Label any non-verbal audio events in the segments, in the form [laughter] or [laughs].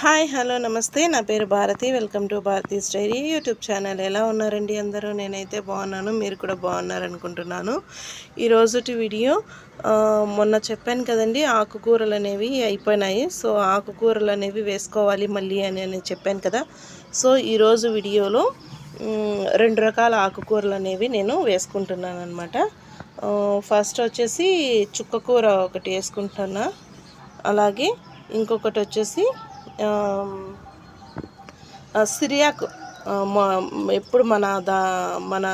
Hi hello నమస్తే. నా పేరు Bharati. Welcome to Bharati story YouTube channel. ఎలా ఉన్నారండి అందరూ? నేనైతే బాగున్నాను. మీరు కూడా బాగున్నారనుకుంటున్నాను. ఈరోజుటి వీడియో మొన్న చెప్పాను కదండి ఆకుకూరలు అనేవి అయిపోయినాయి. సో ఆకుకూరలు అనేవి వేసుకోవాలి మళ్ళీ అని అని చెప్పాను కదా. సో ఈరోజు వీడియోలో రెండు రకాల ఆకుకూరలు అనేవి నేను వేసుకుంటున్నాను అనమాట ఫస్ట్ వచ్చేసి చుక్కకూర ఒకటి వేసుకుంటున్నా. అలాగే ఇంకొకటి వచ్చేసి సిరియాకు ఎప్పుడు మన దా మన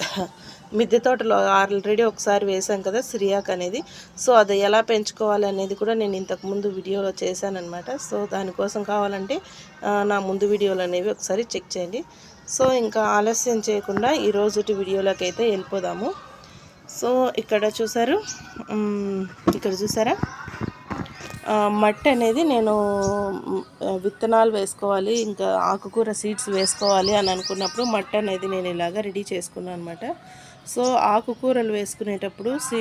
[laughs] మిద్దె తోటలో ఆల్రెడీ ఒకసారి వేసాం కదా సిరియాక్ అనేది. సో అది ఎలా పెంచుకోవాలి అనేది కూడా నేను ఇంతకుముందు వీడియోలో చేశానమాట సో దానికోసం కావాలంటే నా ముందు వీడియోలు అనేవి ఒకసారి చెక్ చేయండి. సో ఇంకా ఆలస్యం చేయకుండా ఈ రోజుటి వీడియోలోకి అయితే వెళ్ళిపోదాము. సో ఇక్కడ చూసారు ఇక్కడ చూసారా మట్టి అనేది నేను విత్తనాలు వేసుకోవాలి ఇంకా ఆకుకూర సీడ్స్ వేసుకోవాలి అని అనుకున్నప్పుడు మట్టి అనేది నేను ఇలాగ రెడీ చేసుకున్నాను అనమాట సో ఆకుకూరలు వేసుకునేటప్పుడు సీ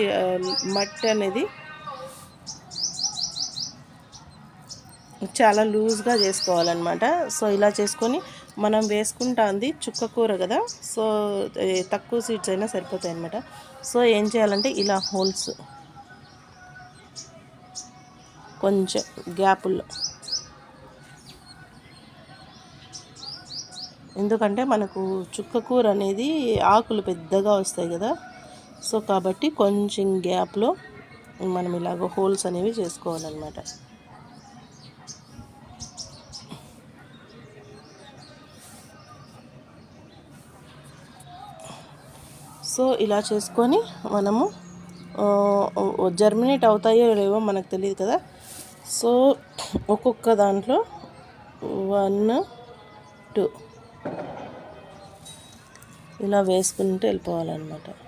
మట్టి అనేది చాలా లూజ్గా చేసుకోవాలన్నమాట. సో ఇలా చేసుకొని మనం వేసుకుంటాంది చుక్క కూర కదా సో తక్కువ సీడ్స్ అయినా సరిపోతాయి అనమాట సో ఏం చేయాలంటే ఇలా హోల్స్ కొంచెం గ్యాపుల్లో. ఎందుకంటే మనకు చుక్క కూర అనేది ఆకులు పెద్దగా వస్తాయి కదా. సో కాబట్టి కొంచెం గ్యాప్లో మనం ఇలాగ హోల్స్ అనేవి చేసుకోవాలన్నమాట. సో ఇలా చేసుకొని మనము జర్మినేట్ అవుతాయో లేవో మనకు తెలియదు కదా. సో ఒక్కొక్క దాంట్లో వన్ టూ ఇలా వేసుకుంటూ వెళ్ళిపోవాలన్నమాట.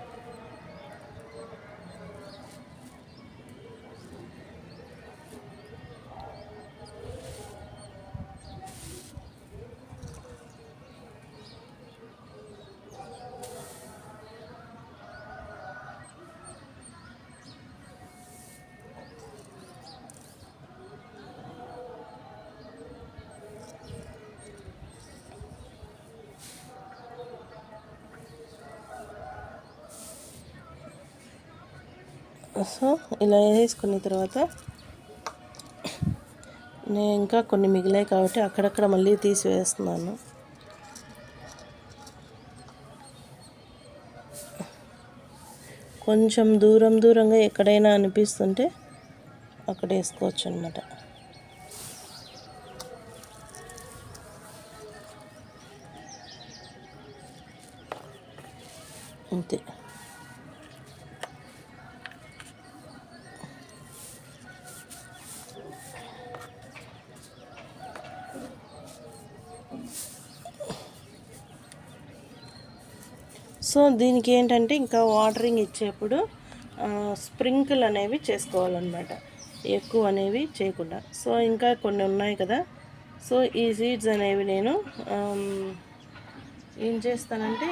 సో ఇలా వేసుకున్న తర్వాత నేను ఇంకా కొన్ని మిగిలాయి కాబట్టి అక్కడక్కడ మళ్ళీ తీసి వేస్తున్నాను కొంచెం దూరం దూరంగా ఎక్కడైనా అనిపిస్తుంటే అక్కడ వేసుకోవచ్చు అనమాట అంతే సో దీనికి ఏంటంటే ఇంకా వాటరింగ్ ఇచ్చేప్పుడు స్ప్రింకిల్ అనేవి చేసుకోవాలన్నమాట. ఎక్కువ అనేవి చేయకుండా. సో ఇంకా కొన్ని ఉన్నాయి కదా. సో ఈ సీడ్స్ అనేవి నేను ఏం చేస్తానంటే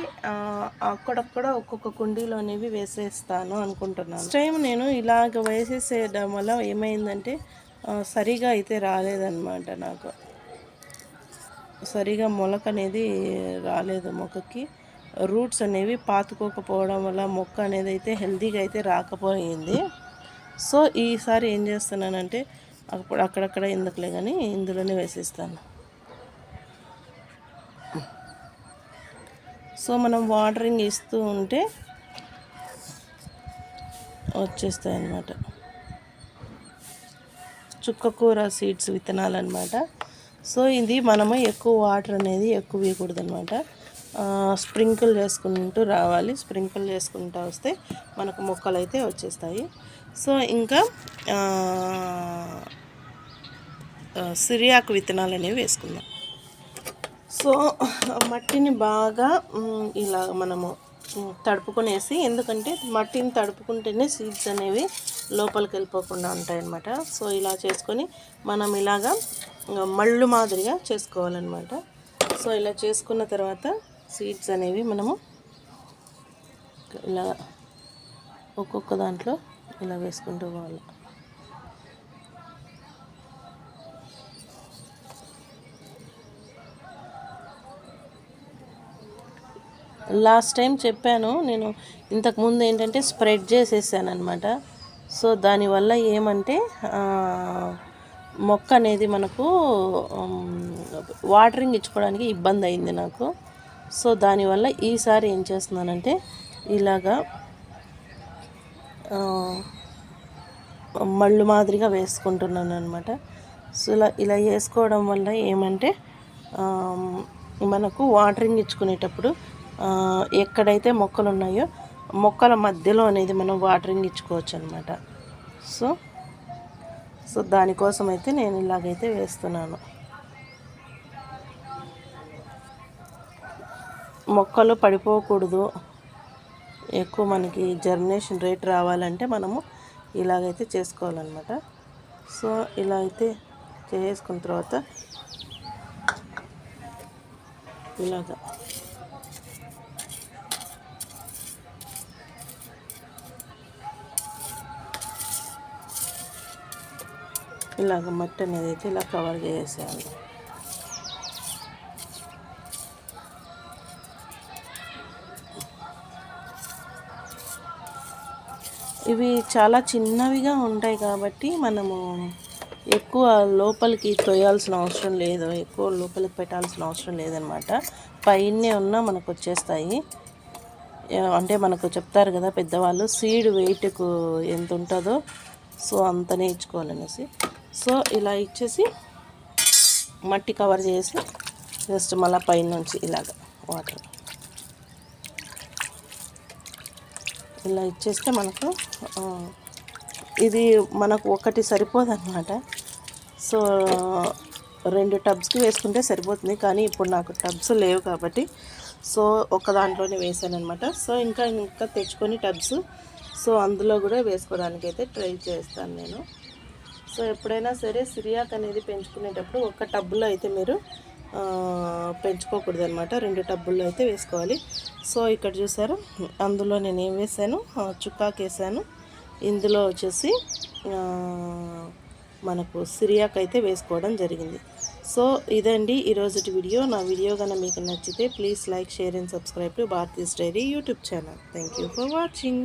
అక్కడక్కడ ఒక్కొక్క కుండీలో అనేవి వేసేస్తాను అనుకుంటున్నాను. టైం నేను ఇలాగ వేసేసేయడం వల్ల ఏమైందంటే సరిగా అయితే రాలేదన్నమాట నాకు. సరిగా మొలక అనేది రాలేదు మొక్కకి. రూట్స్ అనేవి పాతుకోకపోవడం వల్ల మొక్క అనేది అయితే హెల్తీగా అయితే రాకపోయింది. సో ఈసారి ఏం చేస్తున్నానంటే అప్పుడు అక్కడక్కడ ఎందుకులే కానీ ఇందులోనే వేసేస్తాను. సో మనం వాటరింగ్ ఇస్తూ ఉంటే వచ్చేస్తాయి అన్నమాట చుక్కకూర సీడ్స్ విత్తనాలు అనమాట సో ఇది మనము ఎక్కువ వాటర్ అనేది ఎక్కువ ఇవ్వకూడదు అనమాట స్ప్రింకిల్ చేసుకుంటూ రావాలి. స్ప్రింకిల్ చేసుకుంటూ వస్తే మనకు మొక్కలు అయితే వచ్చేస్తాయి. సో ఇంకా సిరియాకు విత్తనాలు అనేవి వేసుకుందాం. సో మట్టిని బాగా ఇలా మనము తడుపుకునేసి ఎందుకంటే మట్టిని తడుపుకుంటేనే సీడ్స్ అనేవి లోపలికి వెళ్ళిపోకుండా ఉంటాయన్నమాట. సో ఇలా చేసుకొని మనం ఇలాగా మళ్ళు మాదిరిగా చేసుకోవాలన్నమాట. సో ఇలా చేసుకున్న తర్వాత సీడ్స్ అనేవి మనము ఇలా ఒక్కొక్క దాంట్లో ఇలా వేసుకుంటూ పోవాలి. లాస్ట్ టైం చెప్పాను నేను ఇంతకుముందు ఏంటంటే స్ప్రెడ్ చేసేసాను అనమాట సో దానివల్ల ఏమంటే మొక్క అనేది మనకు వాటరింగ్ ఇచ్చుకోవడానికి ఇబ్బంది అయింది నాకు. సో దానివల్ల ఈసారి ఏం చేస్తున్నానంటే ఇలాగా మళ్ళు మాదిరిగా వేసుకుంటున్నాను అనమాట సో ఇలా ఇలా వేసుకోవడం వల్ల ఏమంటే మనకు వాటరింగ్ ఇచ్చుకునేటప్పుడు ఎక్కడైతే మొక్కలు ఉన్నాయో మొక్కల మధ్యలో అనేది మనం వాటరింగ్ ఇచ్చుకోవచ్చు అనమాట సో సో దానికోసం అయితే నేను ఇలాగైతే వేస్తున్నాను. మొక్కలు పడిపోకూడదు. ఎక్కువ మనకి జర్మినేషన్ రేట్ రావాలంటే మనము ఇలాగైతే చేసుకోవాలన్నమాట. సో ఇలా అయితే చేసుకున్న తర్వాత ఇలాగా ఇలాగ మట్టి అనేది అయితే ఇలా కవర్ చేసేయాలి. ఇవి చాలా చిన్నవిగా ఉంటాయి కాబట్టి మనము ఎక్కువ లోపలికి తొయ్యాల్సిన అవసరం లేదు. ఎక్కువ లోపలికి పెట్టాల్సిన అవసరం లేదనమాట. పైనే ఉన్నా మనకు వచ్చేస్తాయి. అంటే మనకు చెప్తారు కదా పెద్దవాళ్ళు సీడ్ వెయిట్కు ఎంత ఉంటుందో సో అంత నేర్చుకోవాలనేసి సో ఇలా ఇచ్చేసి మట్టి కవర్ చేసి జస్ట్ మళ్ళీ పైన నుంచి ఇలాగ వాటర్. ఇలా ఇచ్చేస్తే మనకు ఇది మనకు ఒకటి సరిపోదన్నమాట. సో రెండు టబ్స్కి వేసుకుంటే సరిపోతుంది. కానీ ఇప్పుడు నాకు టబ్స్ లేవు కాబట్టి సో ఒక దాంట్లోనే వేసాను అనమాట సో ఇంకా ఇంకా తెచ్చుకొని టబ్స్ సో అందులో కూడా వేసుకోవడానికి అయితే ట్రై చేస్తాను నేను. సో ఎప్పుడైనా సరే సిరియాక్ అనేది పెంచుకునేటప్పుడు ఒక టబ్లో అయితే మీరు పెంచుకోకూడదు అనమాట రెండు టబ్బుల్లో అయితే వేసుకోవాలి. సో ఇక్కడ చూసారు? అందులో నేను ఏం వేసాను? చుక్కాకు వేసాను ఇందులో వచ్చేసి మనకు సిరియాక్ అయితే వేసుకోవడం జరిగింది. సో ఇదండి ఈరోజుటి వీడియో. నా వీడియో కనుక మీకు నచ్చితే please like share and subscribe to Bharathi's diary YouTube channel. Thank you for watching.